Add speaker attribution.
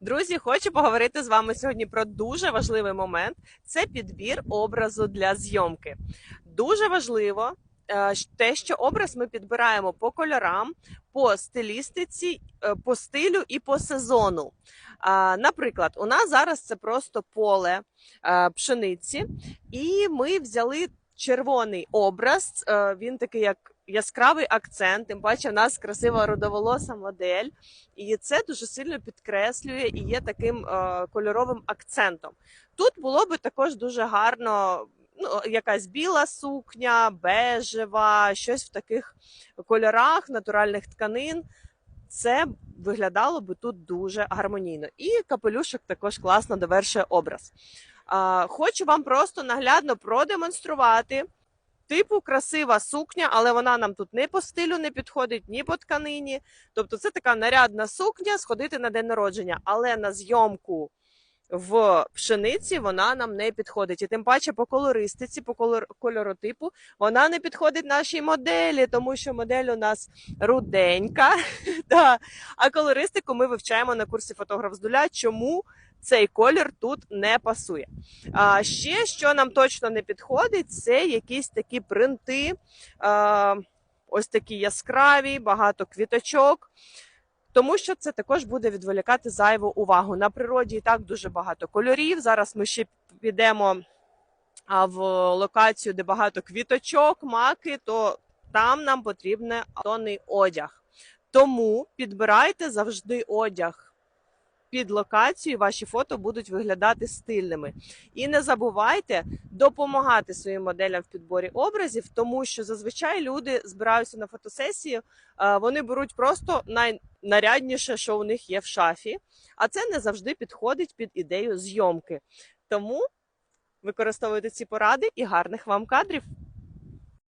Speaker 1: Друзі, хочу поговорити з вами сьогодні про дуже важливий момент: це підбір образу для зйомки. Дуже важливо е, те, що образ ми підбираємо по кольорам, по стилістиці, е, по стилю і по сезону. Наприклад, у нас зараз це просто поле е, пшениці, і ми взяли червоний образ. е, Він такий як яскравий акцент. Тим паче, в нас красива родоволоса модель. І це дуже сильно підкреслює і є таким е, кольоровим акцентом. Тут було би також дуже гарно. Ну, якась біла сукня, бежева, щось в таких кольорах, натуральних тканин. Це виглядало би тут дуже гармонійно. І капелюшок також класно довершує образ. Хочу вам просто наглядно продемонструвати. Типу красива сукня, але вона нам тут ні по стилю не підходить, ні по тканині. Тобто це така нарядна сукня сходити на день народження, але на зйомку в пшениці вона нам не підходить. І тим паче по колористиці, по кольоротипу, вона не підходить нашій моделі, тому що модель у нас руденька. А колористику ми вивчаємо на курсі фотограф з нуля. Чому цей колір тут не пасує? А ще що нам точно не підходить, це якісь такі принти. А, Ось такі яскраві, багато квіточок. Тому що це також буде відволікати зайву увагу. На природі і так дуже багато кольорів. Зараз ми ще підемо в локацію, де багато квіточок, маки, то там нам потрібен тонний одяг. Тому підбирайте завжди одяг під локацію, ваші фото будуть виглядати стильними. І не забувайте допомагати своїм моделям в підборі образів, тому що зазвичай люди збираються на фотосесію, е, вони беруть просто найнарядніше, що у них є в шафі, а це не завжди підходить під ідею зйомки. Тому використовуйте ці поради і гарних вам кадрів.